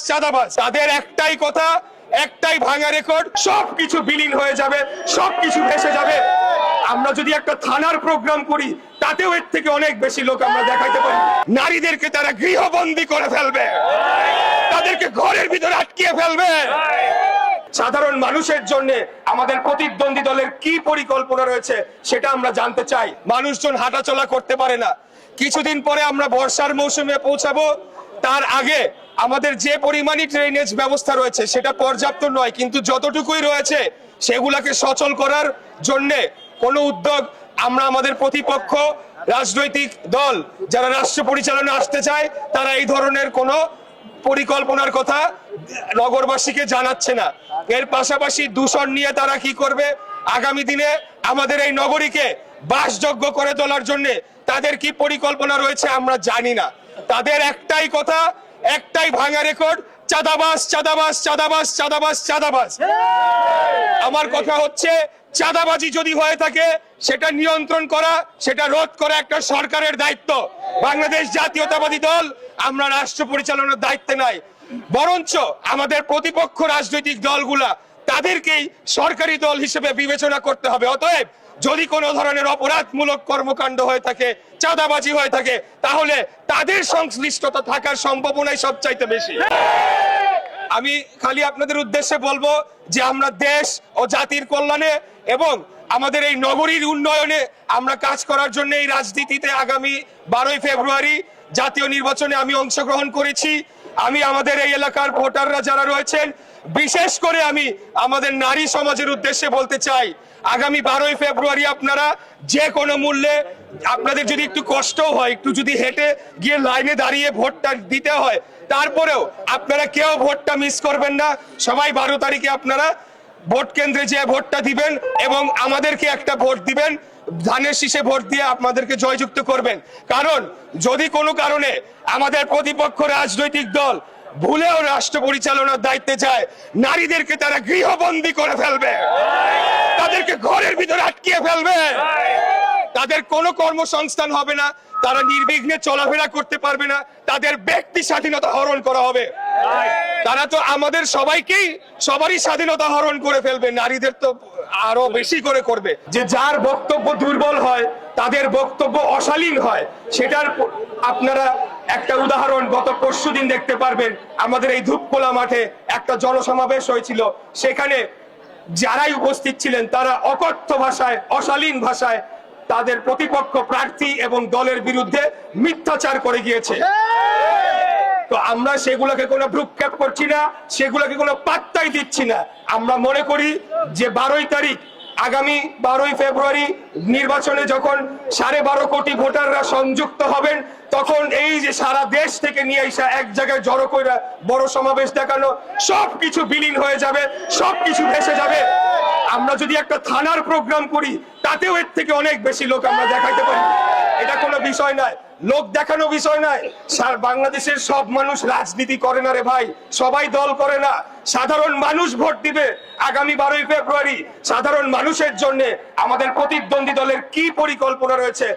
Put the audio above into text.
চাঁদাবাজ। তাদের একটাই কথা, একটাই ভাঙা রেকর্ড সবকিছু বিলীন হয়ে যাবে, সবকিছু ভেসে যাবে। আমরা যদি একটা থানার প্রোগ্রাম করি, তাতেও এর থেকে অনেক বেশি লোক আমরা দেখাইতে পারি। নারীদেরকে তারা গৃহবন্দী করে ফেলবে। তাদেরকে ঘরের ভিতরে আটকিয়ে ফেলবে। সাধারণ মানুষের জন্য আমাদের প্রতিদ্বন্দ্বী দলের কি পরিকল্পনা রয়েছে, সেটা আমরা জানতে চাই। মানুষজন হাঁটাচলা করতে পারে না। কিছুদিন পরে আমরা বর্ষার মৌসুমে পৌঁছাবো। তার আগে আমাদের যে পরিমাণই ড্রেনেজ ব্যবস্থা রয়েছে, সেটা পর্যাপ্ত নয়, কিন্তু যতটুকুই রয়েছে, সেগুলাকে সচল করার জন্যে কোনো উদ্যোগ আমরা আমাদের প্রতিপক্ষ রাজনৈতিক দল, যারা রাষ্ট্র পরিচালনা আসতে চায়, তারা এই ধরনের কোনো পরিকল্পনার কথা নগরবাসীকে জানাচ্ছে না। এর পাশাপাশি দূষণ নিয়ে তারা কি করবে? আগামী দিনে আমাদের এই নগরীকে বাসযোগ্য করে তোলার জন্য তাদের কি পরিকল্পনা রয়েছে আমরা জানি না। তাদের একটাই কথা একটাই ভাঙা রেকর্ড চাঁদাবাস চাঁদাবাস চাঁদাবাস চাঁদাবাস চাঁদাবাস আমার কথা হচ্ছে, চাঁদাবাজি যদি হয়ে থাকে, সেটা নিয়ন্ত্রণ করা, সেটা রোধ করা একটা সরকারের দায়িত্ব। বাংলাদেশ জাতীয়তাবাদী দল, আমরা রাষ্ট্র পরিচালনার দায়িত্বে নাই। বরঞ্চ আমাদের প্রতিপক্ষ রাজনৈতিক দলগুলা, তাদেরকেই সরকারি দল হিসেবে বিবেচনা করতে হবে। অতএব যদি কোনো ধরনের অপরাধমূলক কর্মকাণ্ড হয়ে থাকে, চাঁদাবাজি হয়ে থাকে, তাহলে তাদের সংশ্লিষ্টতা থাকার সম্ভাবনাই সবচাইতে বেশি। আমি খালি আপনাদের উদ্দেশ্যে বলব যে আমরা দেশ ও জাতির কল্যাণে এবং আমাদের এই নগরীর উন্নয়নে আমরা কাজ করার জন্য এই রাজনীতিতে আগামী বারোই ফেব্রুয়ারি জাতীয় নির্বাচনে আমি অংশগ্রহণ করেছি। আমি আমাদের এই এলাকার ভোটাররা যারা রয়েছেন, বিশেষ করে আমি আমাদের নারী সমাজের উদ্দেশ্যে বলতে চাই, আগামী বারোই ফেব্রুয়ারি আপনারা যে কোনো মূল্যে আপনাদের যদি একটু কষ্ট হয়, একটু যদি হেঁটে গিয়ে লাইনে দাঁড়িয়ে ভোটটা দিতে হয়, তারপরেও আপনারা কেউ ভোটটা মিস করবেন না। সবাই বারো তারিখে আপনারা ভোট কেন্দ্রে যে ভোটটা দিবেন এবং আমাদেরকে একটা ভোট দিবেন, ধানের শীষে ভোট দিয়ে আপনাদেরকে জয়যুক্ত করবেন। কারণ যদি কোনো কারণে আমাদের প্রতিপক্ষ রাজনৈতিক দল ভুলেও রাষ্ট্র পরিচালনার দায়িত্বে যায়, নারীদেরকে তারা গৃহবন্দী করে ফেলবে। তাদেরকে ঘরের ভিতরে আটকিয়ে ফেলবে। তাদের কোনো কর্মসংস্থান হবে না, তারা নির্বিঘ্নে চলাফেরা করতে পারবে না, তাদের ব্যক্তি স্বাধীনতা হরণ করা হবে। তারা তো আমাদের সবাইকেই সবারই স্বাধীনতা হরণ করে ফেলবে, নারীদের তো আরও বেশি করে করবে। যে যার বক্তব্য দুর্বল হয়, তাদের বক্তব্য অশালীন হয়, সেটার আপনারা একটা উদাহরণ, গত পরশু দিন দেখতে পারবেন, আমাদের এই ধূপখোলা মাঠে একটা জনসমাবেশ হয়েছিল, সেখানে যারাই উপস্থিত ছিলেন, তারা অকথ্য ভাষায়, অশালীন ভাষায় তাদের প্রতিপক্ষ প্রার্থী এবং দলের বিরুদ্ধে মিথ্যাচার করে গিয়েছে। তো আমরা সেগুলোকে কোনো ভ্রুক্ষেপ করছি না, সেগুলোকে কোনো পাত্তাই দিচ্ছি না। আমরা মনে করি যে বারোই তারিখ, আগামী বারোই ফেব্রুয়ারি নির্বাচনে যখন সাড়ে বারো কোটি ভোটাররা সংযুক্ত হবেন, তখন এই যে সারা দেশ থেকে নিয়ে এসে এক জায়গায় জড়ো করে বড় সমাবেশ দেখানো, সবকিছু বিলীন হয়ে যাবে, সবকিছু ভেসে যাবে। আমরা যদি একটা থানার প্রোগ্রাম করি, তাতেও এর থেকে অনেক বেশি লোক আমরা দেখাইতে পারি। এটা কোনো বিষয় নয়। লোক দেখানো বিষয় নয়। সার বাংলাদেশের সব মানুষ রাজনীতি করে না রে ভাই। সবাই দল করে না। সাধারণ মানুষ ভোট দিবে আগামী বারোই ফেব্রুয়ারি। সাধারণ মানুষের জন্যে আমাদের প্রতিদ্বন্দ্বী দলের কি পরিকল্পনা রয়েছে?